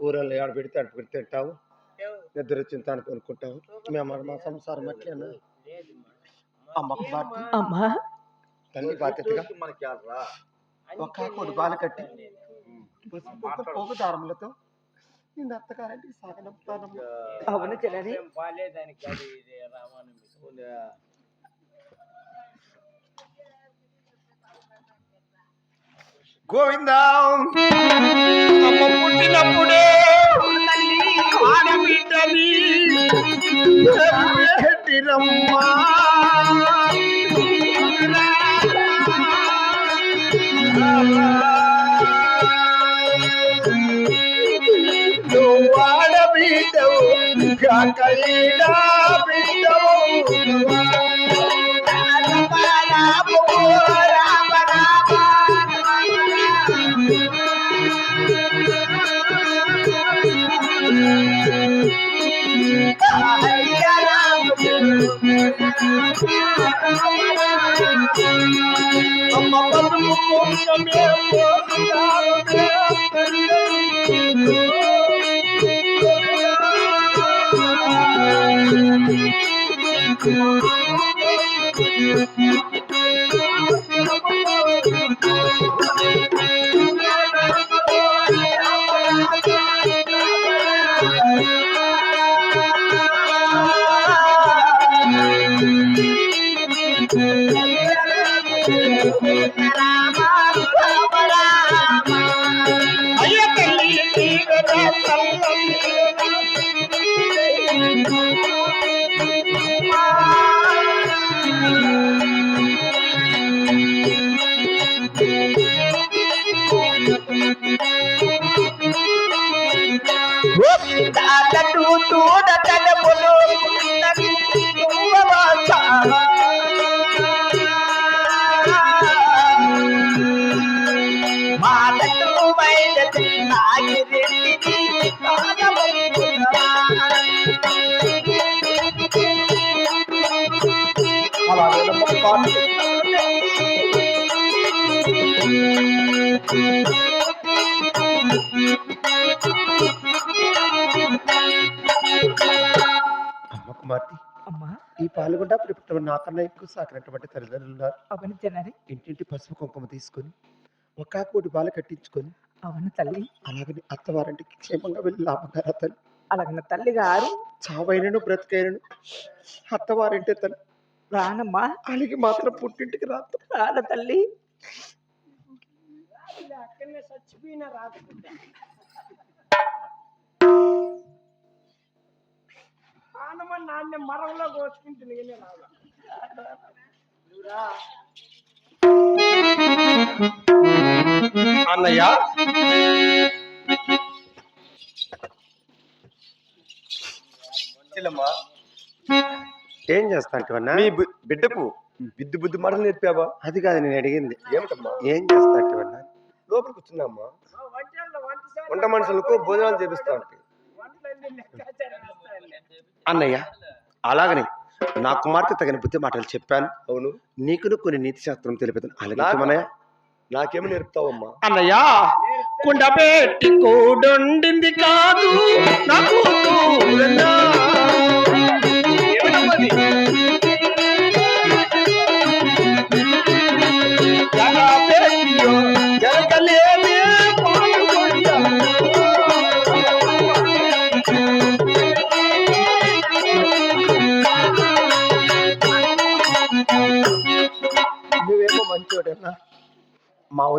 ఊరల్లో ఆడ పెడితే అటు పెడితే తింటావు. నిద్ర వచ్చిన తాను కొనుక్కుంటావు. మేము మా సంసారం అట్లేనా? అమ్మకు అమ్మా తల్లి బాధ్యతగా? ఒక్క కొడు బాలు కట్టి. పోగు దారములతో నేను అత్తగారింటికి సాగనంపుతానమ్మా. అవును చెల్లరి బాలేదానికి అది ఇది రామాను గోవిందా. అమ్మ పుట్టినప్పుడే తల్లి. ఆడబిడ్డని పెట్టిరమ్మా నువ్వు ఆడబిడ్డవు కాకైనా బిడ్డవు. అమ్మ పదులు కుమార్తె అమ్మా. ఈ పాల్గొండ ఇప్పుడు నాకన్నా ఎక్కువ సాకినటువంటి తల్లిదండ్రులు ఉన్నారు. ఇంటింటి పసుపు కుంకుమ తీసుకొని ఒక్క కోటి బాల కట్టించుకొని అవును తల్లి. అలాగని అత్తవారింటికి క్షేమంగా వెళ్ళి లాభంగా తల్లి? అలాగన్న తల్లి గారు. చావైనను బ్రతికైనను అత్తవారింటే తల్లి. రానమ్మా. అలిగి మాత్రం పుట్టింటికి రాత్రం రాన తల్లి. అక్కడనే చచ్చిపోయినా రాకుండా నాన్న మరంలో కోసుకుంటుంది నేనే రాగా అన్నయ్య? ఏం చేస్తా మీ బిడ్డకు విద్దు బుద్ధి మాటలు నేర్పావా? అది కాదు నేను అడిగింది. ఏమిటమ్మా? ఏం చేస్తా లోపల వంటల్లో వంట మనుషులకు భోజనాలు చేపిస్తా. అన్నయ్య అలాగని నా కుమార్తె తగిన బుద్ధి మాటలు చెప్పాను. అవును. నీకును కొన్ని నీతి శాస్త్రం తెలిపాను అలాగే నాకేమి నేర్పుతావమ్మా. అన్నయ్య కుండబెట్టి కూడుండింది కాదు. నా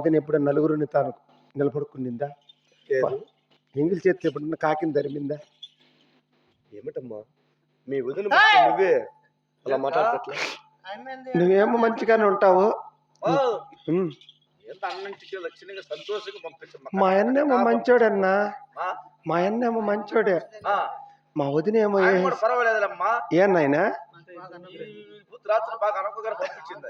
మా వదిన ఎప్పుడు నలుగురిని తాను నిలబడుకునిందా లేదు. ఎంగిల్ చేతి ఎప్పుడన్నా కాకిని ధరిమిందా ఏమిటమ్మా మీ వదిన నువ్వే అలా మాట్లాడట్లే నువ్వేమో మంచిగానే ఉంటావు మా అన్నేమో మంచోడన్నా? మా అన్నేమో మంచోడే ఆ, మా వదినేమో ఆయన ఏ కూడా పర్వాలేదులమ్మా ఏ నాయనా ఈ బుద్ధి రాత్రి బాగా అనుకోగానే పంపించింది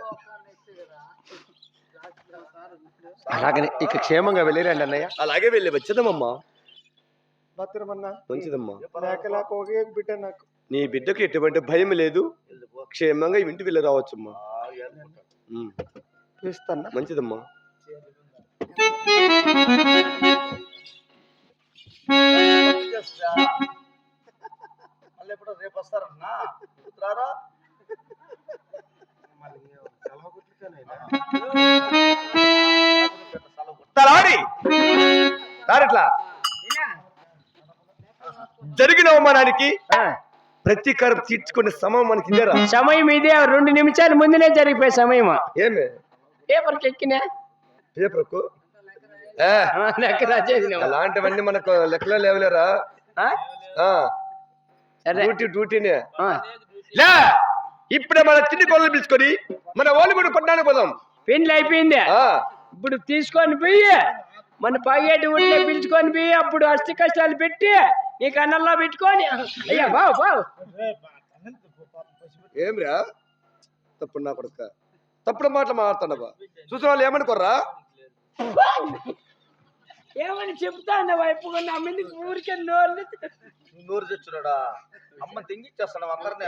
అలాగనే ఇక క్షేమంగా వెళ్ళిరండి అన్నయ్య. అలాగే వెళ్ళి వచ్చేదమ్మా భద్రమన్నా. మంచిదమ్మా. ఒకే బిడ్డ నాకు. నీ బిడ్డకు ఎటువంటి భయం లేదు. క్షేమంగా ఇంటి వెళ్ళి రావచ్చమ్మా. ఉమ్, చూస్తాన్నా మంచిదమ్మా. రేపు వస్తారన్నా. రారా తలాడి! జరిగిన అవమానానికి ప్రతీకారం తీర్చుకునే సమయం మనకి ఇదేరా. సమయం ఇదే రెండు నిమిషాల ముందునే జరిగిపోయే సమయం ఏమే? పేపర్కి ఎక్కినా? పేపర్కు? రాసేసినావు. అలాంటివన్నీ మనకు లెక్కలో లేవలేరా? డ్యూటీ డ్యూటీనే. లే! ఇప్పుడే మన చిన్ని కొలను పిలుచుకొని మన వాళ్ళు కూడా పట్టణానికి పోదాం. పెళ్ళి అయిపోయింది. ఆ, ఇప్పుడు తీసుకొని పోయి మన పాగేటి ఉంటే పిలుచుకొని పోయి అప్పుడు అష్ట కష్టాలు పెట్టి నీ కన్నల్లో పెట్టుకొని అయ్యా బావు బావు. ఏమిరా? తప్పుడు నా కొడుక. తప్పుడు మాటలు మాట్లాడుతున్నావా చూసిన వాళ్ళు ఏమనుకోర్రా ఏమని చెప్తా వైపు నా మీదకి ఊరికే నోరు నూరు తెచ్చున్నాడా అమ్మ తెంగిచ్చేస్తున్నావు అందరినీ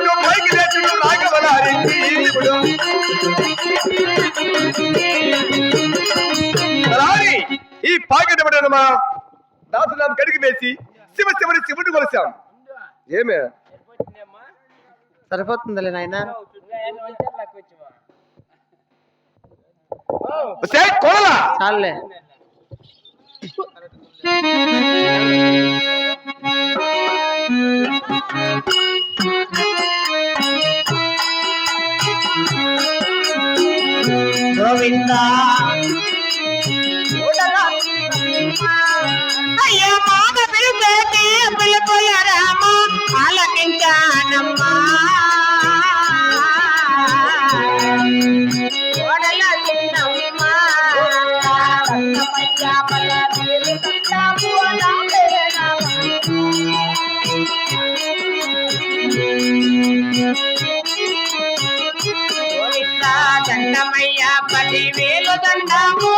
ఈ పాకెట్ మా దాసునాం కడిగి వేసి శివ శివుని శివుడు కొలిసాం. ఏమే? సరిపోతుందిలే నాయన. సే కొనలా దండమయ్యా దండమయ్య పదివేలు దండము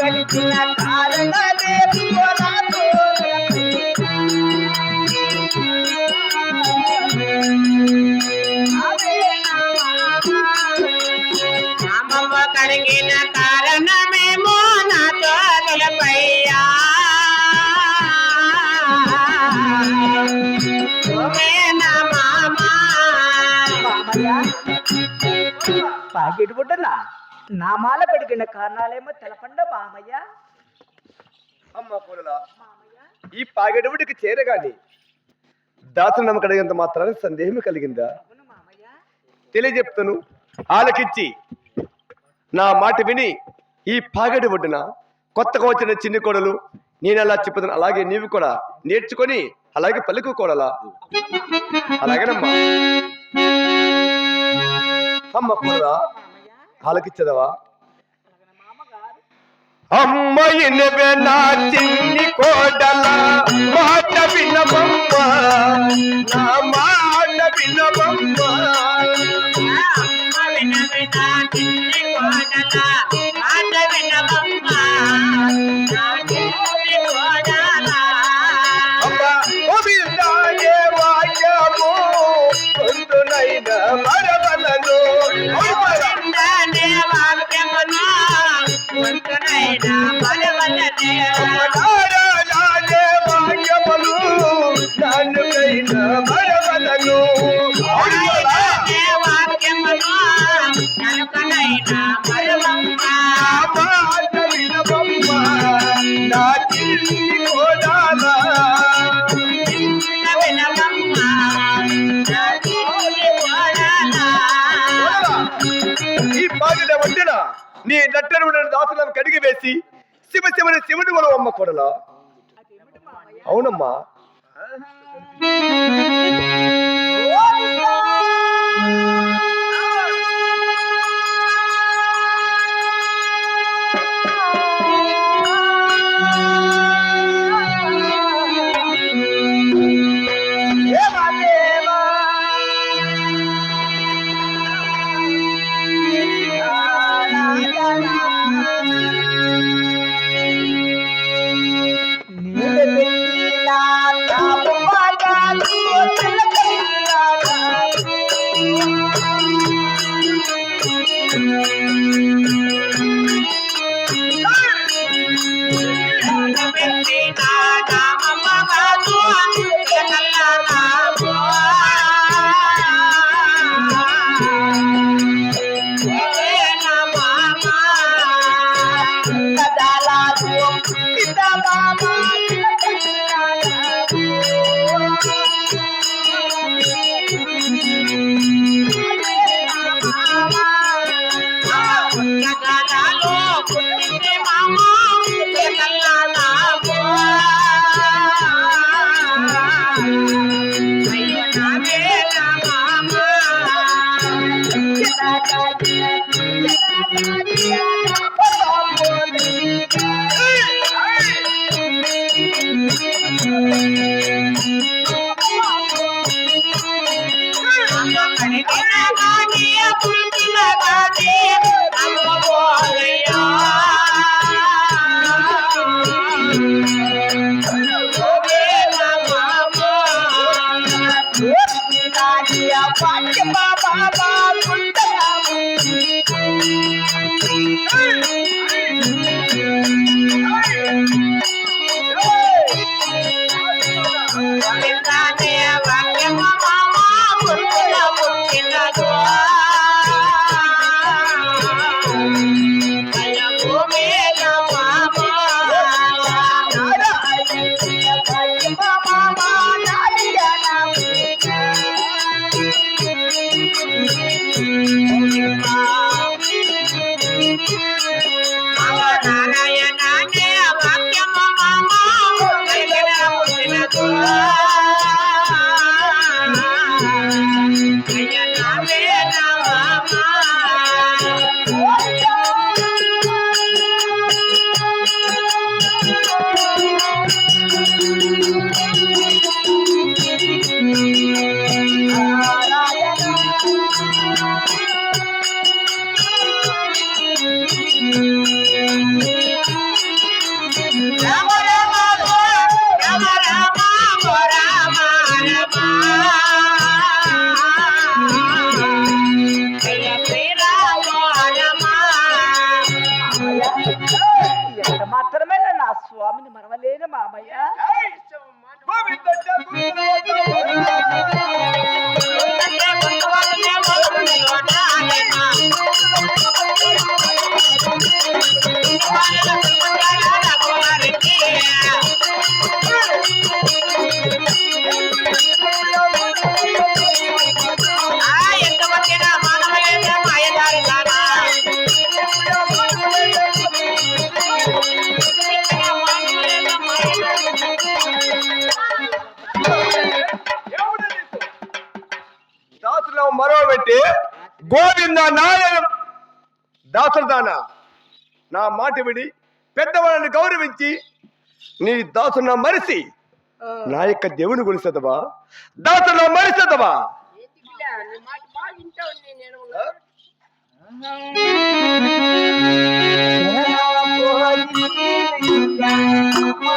కలిగిన కారణ నామమ్మ కలిగిన కారణమేమో నా తోగలపయ్యా ఓమే నా మామా పాకెట్ బుడ్డనా నా మాల పెడిగిన కారణాలేమో తెలపండ మామయ్య. అమ్మ పూలలా ఈ పాగడవుడికి చేరగాని దాసు నమ్మకడిగినంత మాత్రానికి సందేహం కలిగిందా? తెలియజెప్తాను ఆలకించి. నా మాట విని ఈ పాగడి ఒడ్డున కొత్తగా వచ్చిన చిన్ని కొడలు నేను అలా చెప్పుతాను అలాగే నీవు కూడా నేర్చుకొని అలాగే పలుకు కొడలా. అలాగేనమ్మా. అమ్మ కూడదా ఆలకిచ్చదవా అమ్మాయినవే నా చిన్ని కోడల మాట వినబమ్మ నా మాట వినబమ్మ ఉంటునైనా మనవలనే కడిగి వేసి శివ శివని శివుడి వల అమ్మ కొడలా అవునమ్మా Thank you. ఎంత మరవలేను మామయ్య. నా మాట విడి పెద్దవాళ్ళని గౌరవించి నీ దాసున్న మరిసి నా యొక్క దేవుని కొలిసదవా దాసున్న మరిసదవా? మా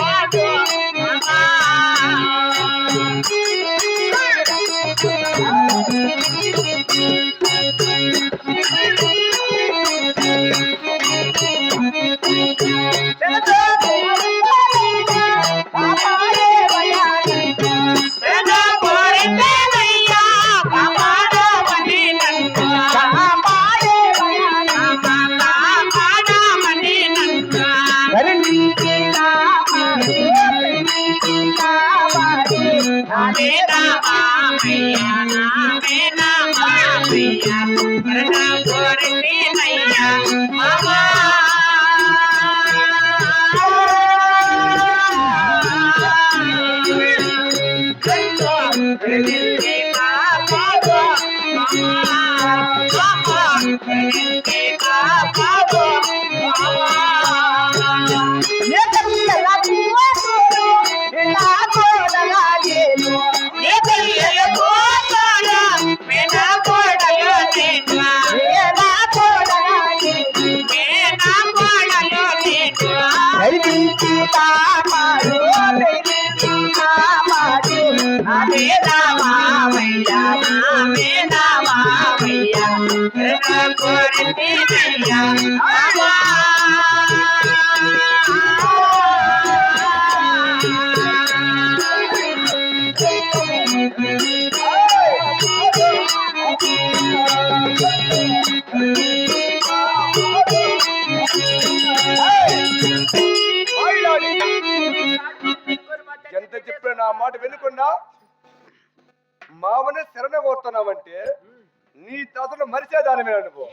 ఎంత మామని శరణ కోరుతున్నావంటే నీ తసలు మరిచేదాని మీద నువ్వు.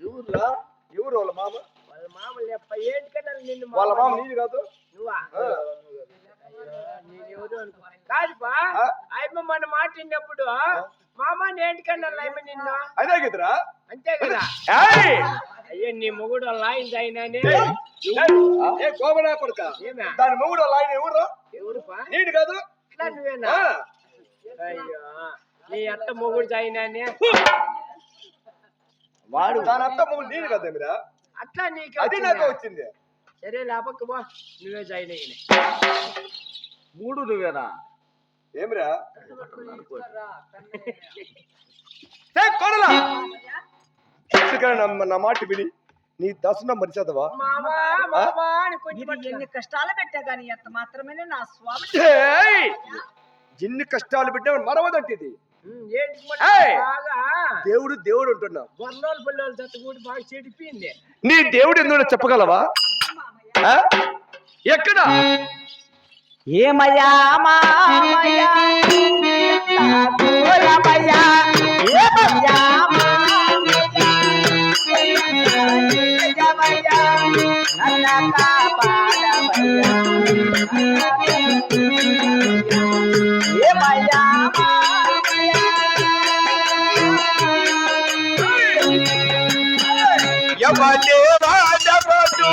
ఎవరురా? ఎవరు వాళ్ళ మామ? వాళ్ళ నిన్ను వాళ్ళ మామ నీది కాదు. నువ్వా? కాదుపా మన మాట విన్నప్పుడు మామ ఏంటి కన్నా ఆయమ్మ నిన్ను? అదే కదరా అంతే కదా! అయ్యో నీ మొగుడు! ఏ కొడుక. ఏమే? దాని మొగుడు వాళ్ళ ఆయన ఎవరు? నీడు కాదు. నువ్వేనా. అయ్యో నీ అత్త మొగుడు అయినానే. వాడు దాని అత్త మొగుడు నీడు కదా మీరా అట్లా నీకు అది నాకు వచ్చింది. సరే లేపక్క బా నువ్వే జాయిన్ అయిన మూడు నువ్వేనా? ఏమిరా? కొడలా! నా- నా మాట విని. నీ దర్శనం మరిచేదవా ఎన్ని కష్టాలు పెట్టా కానీ ఎంత మాత్రమే నా స్వామి ఏయ్! ఎన్ని కష్టాలు పెట్టా మరవదంటే ఇది దేవుడు దేవుడు అంటున్నా బాగా చెడిపోయింది నీ దేవుడు ఎందుకు చెప్పగలవా? ఎక్కడ ఏమయ్యా మామయ్యా ఏమయ్యా నన్న కాపాడవయ్యా ఏమయ్యా యమదేవాడవడు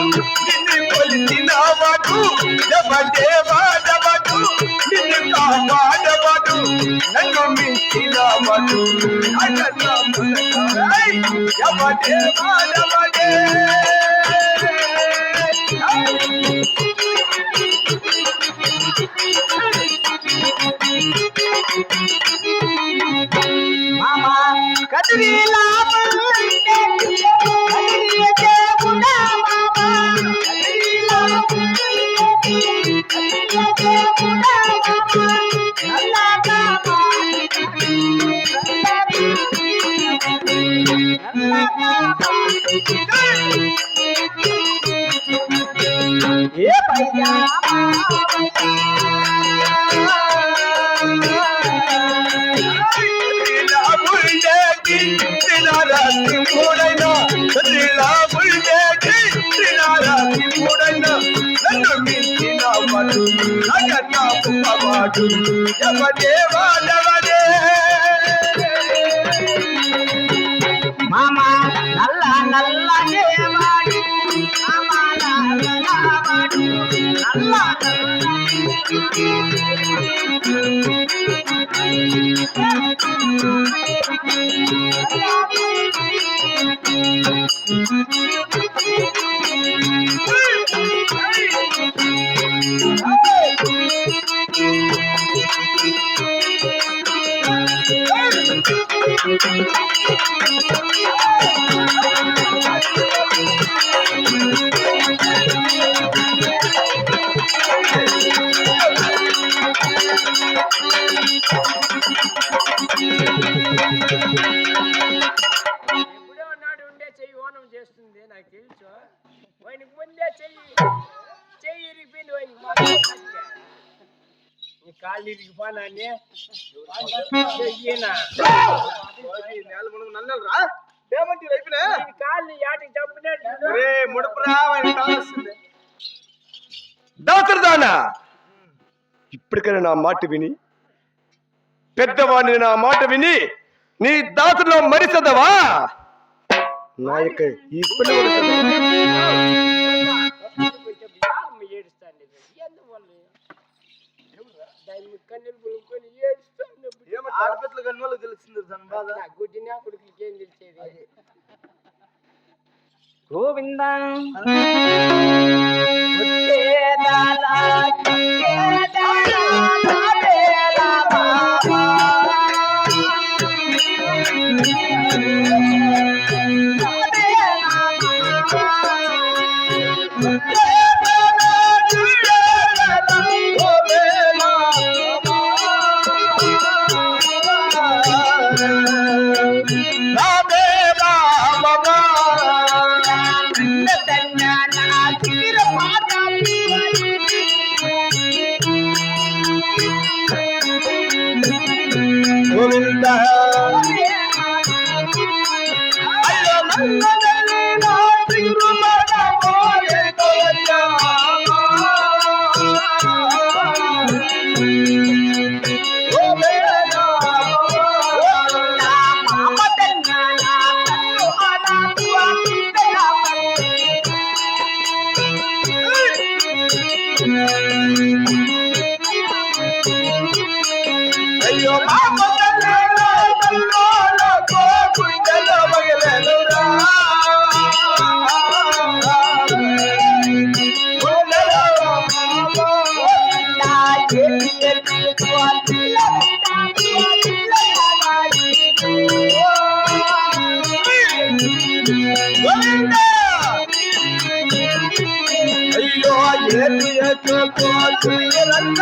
నిన్ను కొలిసినవాడు యమదేవాడవడు నిన్ను కాపాడవడు నన్ను మించినవాడు యమదేవాడవడే మామ కదిరీలా ఉంటే మామ మునుగు నన్నలు రా ఏమంటే రైపులే ఈ కాళ్ళు యాటికి చంపినట్టు రే ముడుపు రా వాడిని కావాల్సిందే దాసరదానా ఇప్పటికైనా నా మాట విని పెద్దవాడిని నా మాట విని నీ దాసులో మరిసదవా? నా యొక్క గుడ్డినా కొడుకులకి ఏం తెలిసేది? గోవింద. కోచులన్న